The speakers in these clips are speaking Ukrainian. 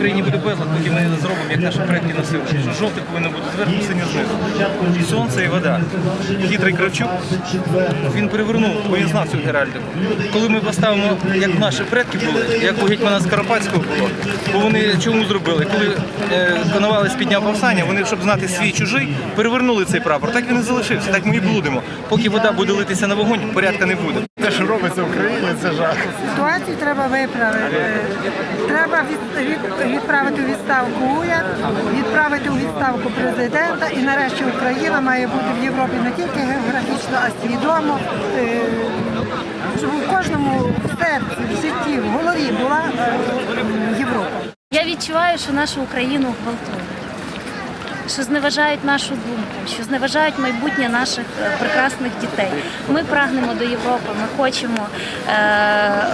Україні буде безлад, поки ми не зробимо, як наші предки носили. Що жовтий повинен бути зверху, синє знизу. Сонце, і вода. Хитрий Кравчук, він перевернув, бо він знав цю геральдику. Коли ми поставимо, як наші предки були, як у гетьмана Скоропадського було, бо вони чому зробили? Коли е, Коновалець підняв повстання, вони, щоб знати свій чужий, перевернули цей прапор. Так він і залишився, так ми і блудимо. Поки вода буде литися на вогонь, порядка не буде. Те, що робиться в Україні, це жах. Ситуацію треба виправити. Треба від- від- відправити у відставку уряд, відправити у відставку президента, і нарешті Україна має бути в Європі не тільки географічно, а свідомо, е, щоб у кожному серці, в житті, в голові була е, Європа. Я відчуваю, що нашу Україну гвалтують, що зневажають нашу думку, що зневажають майбутнє наших е, прекрасних дітей. Ми прагнемо до Європи, ми хочемо е,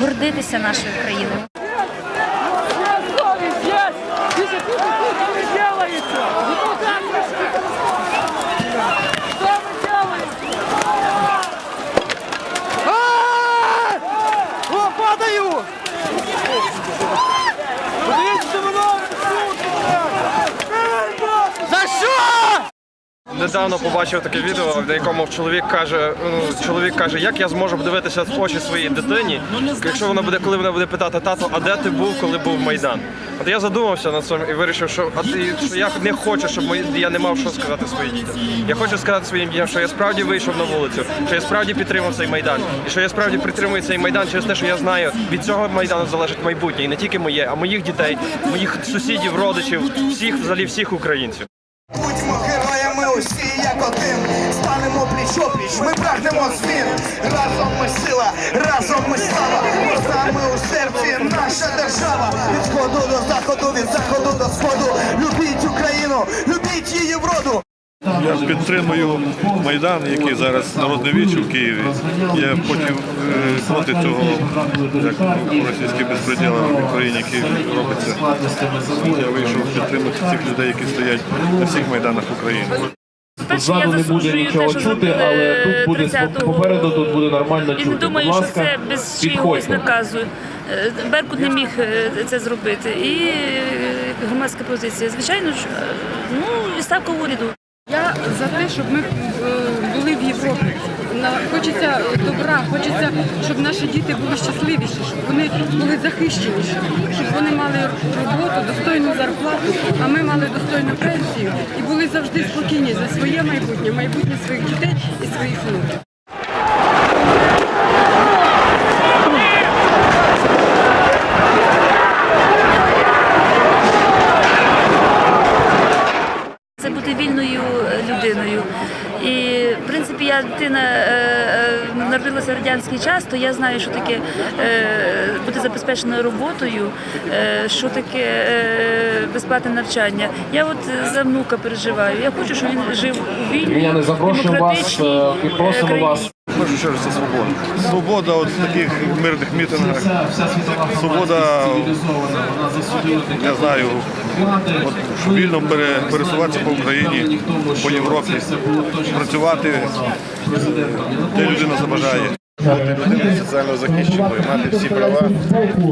гордитися нашою країною. Недавно побачив таке відео, в якому чоловік каже, ну, чоловік каже, як я зможу подивитися в очі своїй дитині, якщо вона буде, коли вона буде питати тато, а де ти був, коли був майдан? От я задумався над цим і вирішив, що от і- що я не хочу, щоб мої, я не мав що сказати своїм дітям. Я хочу сказати своїм дітям, що я справді вийшов на вулицю, що я справді підтримав цей майдан, і що я справді підтримую цей майдан через те, що я знаю, від цього майдану залежить майбутнє, і не тільки моє, а моїх дітей, моїх сусідів, родичів, всіх взагалі всіх українців. Усі як один, станемо пліч опліч, ми прагнемо змін. Разом ми сила, разом ми слава, нами у серці наша держава. Від сходу до заходу, від заходу до сходу. Любіть Україну, любіть її вроду. Я підтримую Майдан, який зараз народне віче в Києві. Я потім е, проти цього як російський безпреділ в Україні, який робиться. Я вийшов підтримати цих людей, які стоять на всіх майданах України. Перше, я не буде засуджую нічого те, що чути, але тут буде 30-го. попереду тут буде нормально І чути. не думаю, Будь що ласка, це без чогось підходьте. наказу. Е, Беркут не міг е, це зробити. І е, громадська позиція. Звичайно ж, е, ну, ставка уряду. Я за те, щоб ми е, були в Європі. Хочеться добра, хочеться, щоб наші діти були щасливіші, щоб вони були захищеніші, щоб вони мали роботу, достойну зарплату, а ми мали достойну пенсію і були завжди спокійні за своє майбутнє, майбутнє своїх дітей і своїх внуків. Це бути вільною е, людиною. І в принципі дитина е, е, народилася в радянський час, то я знаю, що таке е, бути забезпеченою роботою, що таке безплатне навчання. Я от за внука переживаю. Я хочу, щоб він жив у вільній, Вільяне, запрошуємо вас, демократичній е, і просимо вас. країні. Першу чергу це свобода. Свобода от в таких мирних мітингах. Свобода, я знаю, от, щоб вільно пересуватися по Україні, по Європі, працювати, де людина забажає. Людиною соціально захищеною, мати всі права,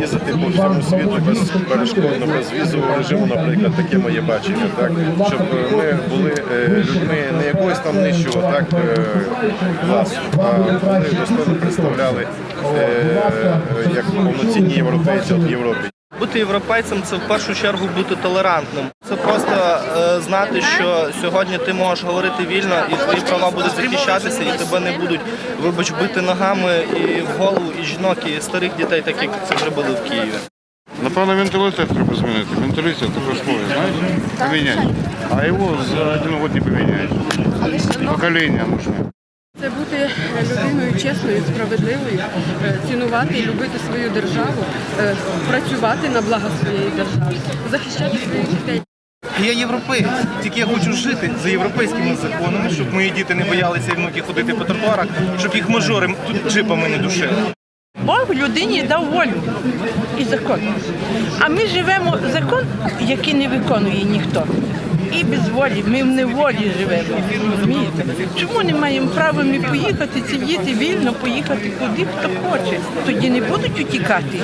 їздити по всьому світу без перешкодно, без візового режиму, наприклад, таке моє бачення. Так? Щоб ми були е, людьми не якогось там нижчого так, е, класу, а вони достойно представляли е, як повноцінні європейці в Європі. Бути європейцем це в першу чергу бути толерантним. Це просто е, знати, що сьогодні ти можеш говорити вільно, і твої права будуть захищатися, і тебе не будуть, вибач, бити ногами і в голову, і жінок, і старих дітей, так як це зробили в Києві. Напевно, менталітет треба змінити. Менталітет також моє, знаєш? Поменять. А його за один год не поміняєш. Покоління нужно. Це бути людиною чесною, справедливою, е, цінувати і любити свою державу, е, працювати на благо своєї держави, захищати своїх дітей. Я європеєць, тільки я хочу жити за європейськими законами, щоб мої діти не боялися і внуки ходити по тротуарах, щоб їх мажори тут джипами не душили. Бог людині дав волю і закон. А ми живемо закон, який не виконує ніхто. І без волі. Ми в неволі живемо. Розумієте? Чому не маємо права ми поїхати, сидіти вільно, поїхати куди хто хоче? Тоді не будуть утікати.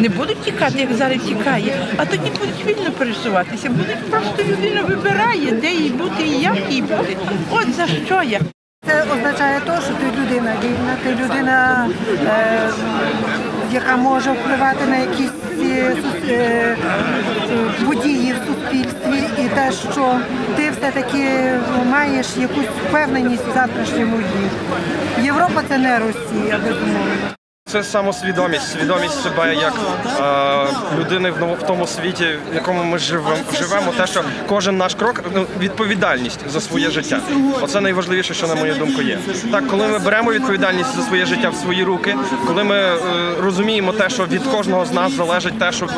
Не будуть тікати, як зараз тікає, а тоді будуть вільно пересуватися. Будуть просто людина вибирає, де їй бути і як їй бути. От за що я. Це означає те, що ти людина вільна, ти людина, е, яка може впливати на якісь е, е, е, події в суспільстві, і те, що ти все-таки маєш якусь впевненість в завтрашньому дні. Європа це не Росія, безумовно. Це самосвідомість, свідомість себе як е, людини в, ново- в тому світі, в якому ми живемо, живемо. Те, що кожен наш крок ну, відповідальність за своє життя. Оце найважливіше, що на мою думку є. Так, коли ми беремо відповідальність за своє життя в свої руки, коли ми е, розуміємо те, що від кожного з нас залежить те, що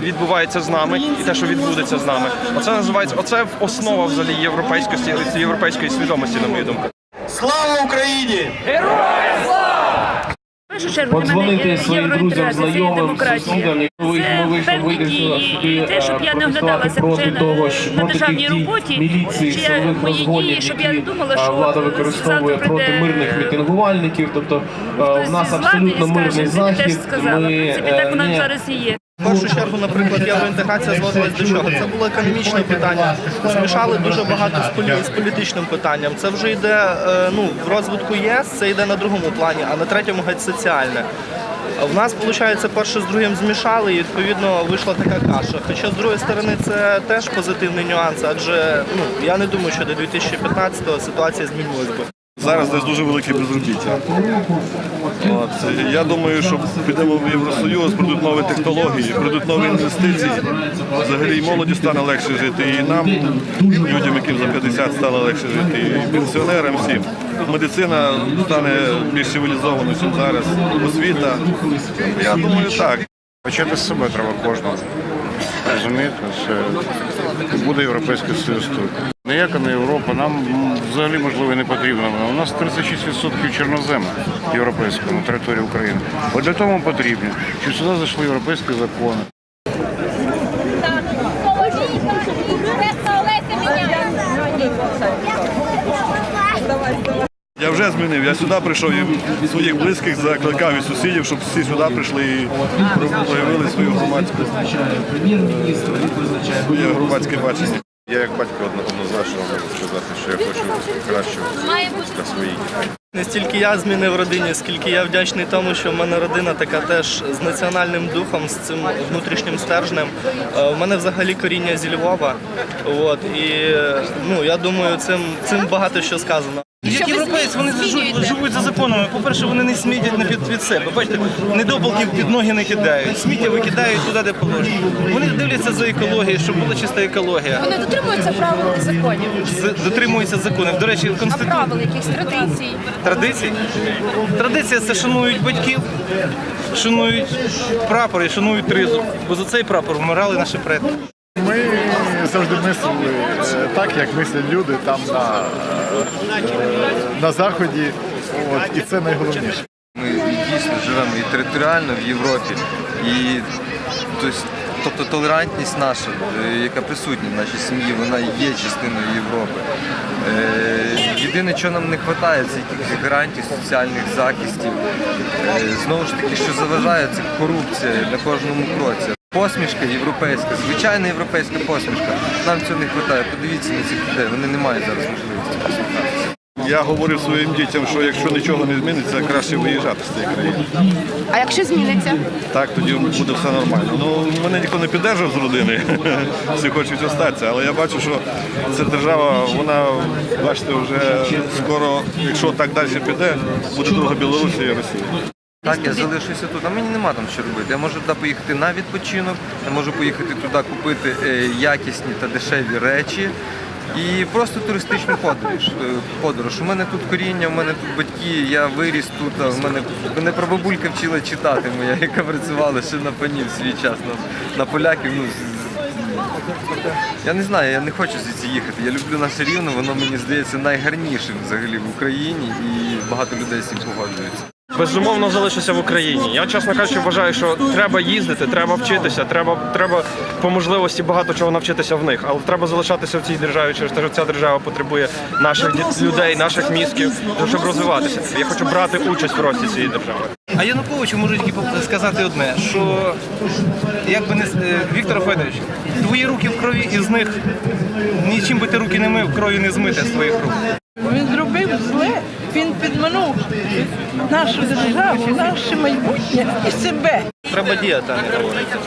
відбувається з нами, і те, що відбудеться з нами. Оце називається оце основа взагалі європейськості європейської свідомості, на мою думку. Слава Україні! В першу чергу для мене євроінтеграція, це є демократія. Це певні дії, і те, щоб я не оглядалася вже на, на державній роботі, чи я мої дії, щоб я не думала, що влада використовує проти мирних мітингувальників. Тобто в нас абсолютно мирний захід. Ми е, так вона зараз і є. В першу чергу, наприклад, євроінтеграція зводилась до чого? Це було економічне питання. Змішали дуже багато з, полі... з політичним питанням. Це вже йде е, ну, в розвитку ЄС, це йде на другому плані, а на третьому геть соціальне. В нас, виходить, перше з другим змішали, і відповідно вийшла така каша. Хоча з другої сторони це теж позитивний нюанс, адже ну я не думаю, що до 2015-го ситуація змінилась би. Зараз десь дуже велике безробіття. От, я думаю, що підемо в Євросоюз, прийдуть нові технології, прийдуть нові інвестиції. Взагалі і молоді стане легше жити, і нам, людям, яким за 50 стало легше жити, і пенсіонерам всім. Медицина стане більш цивілізованою, ніж зараз. Освіта. Я думаю, так. Почати з себе треба кожного. Розумієте, що буде Європейський Союз тут. Ніяка не Європа, нам взагалі можливо не потрібно. У нас 36% чорнозему європейського на території України. От для того потрібно, щоб сюди зайшли європейські закони. Я вже змінив. Я сюди прийшов і своїх близьких закликав і сусідів, щоб всі сюди прийшли і проявили свою громадську своє громадське бачення. Я як батько однозначно можу сказати, що я хочу кращого для своїх. Не стільки я змінив родині, скільки я вдячний тому, що в мене родина така теж з національним духом, з цим внутрішнім стержнем. Е, У мене взагалі коріння зі Львова. От, і е, ну, я думаю, цим, цим багато що сказано. Як європейці, вони живуть, живуть за законами. По-перше, вони не смітять на під, від себе. Бачите, недопалків під ноги не кидають. Сміття викидають туди, де положено. Вони дивляться за екологією, щоб була чиста екологія. Вони дотримуються правил і законів, З- Дотримуються законів. До речі, а правил якихось традицій. Традиції? Традиція це шанують батьків, шанують прапор і шанують тризуб. Бо за цей прапор вмирали наші предки. Ми завжди мислили е, так, як мислять люди там на, е, на заході. От, і це найголовніше. Ми дійсно живемо і територіально в Європі, і тобто, толерантність наша, е, яка присутня в нашій сім'ї, вона є частиною Європи. Єдине, що нам не вистачає, це якихось гарантій, соціальних захистів. Знову ж таки, що заважає, це корупція на кожному кроці. Посмішка європейська, звичайна європейська посмішка. Нам цього не вистачає. Подивіться на цих людей, вони не мають зараз можливості посміхатися. Я говорив своїм дітям, що якщо нічого не зміниться, краще виїжджати з цієї країни. А якщо зміниться? Так, тоді буде все нормально. Ну, мене ніхто не піддержав з родини, всі хочуть остатися, але я бачу, що ця держава, вона, бачите, вже скоро, якщо так далі піде, буде друга Білорусія і Росія. Так, я залишуся тут, а мені нема там що робити. Я можу туди поїхати на відпочинок, я можу поїхати туди купити е, якісні та дешеві речі. І просто туристичну подорож. е, подорож. У мене тут коріння, у мене тут батьки, я виріс тут, в мене, мене прабабулька вчила читати моя, яка працювала ще на пані в свій час на, на поляків. Ну, я не знаю, я не хочу звідси їхати. Я люблю наше рівно, воно мені здається найгарнішим взагалі в Україні і багато людей з цим погоджуються. Безумовно залишуся в Україні. Я, чесно кажучи, вважаю, що треба їздити, треба вчитися, треба, треба по можливості багато чого навчитися в них. Але треба залишатися в цій державі, через те, що ця держава потребує наших людей, наших мізків, щоб розвиватися. Я хочу брати участь в рості цієї держави. А Януковичу можу тільки сказати одне, що як би не е, Віктор Федорович, твої руки в крові і з них нічим би ти руки не мив, крові не змите з твоїх рук. Він зробив зле, він підминув нашу державу, наше майбутнє і себе. Треба діяти, а не говорити.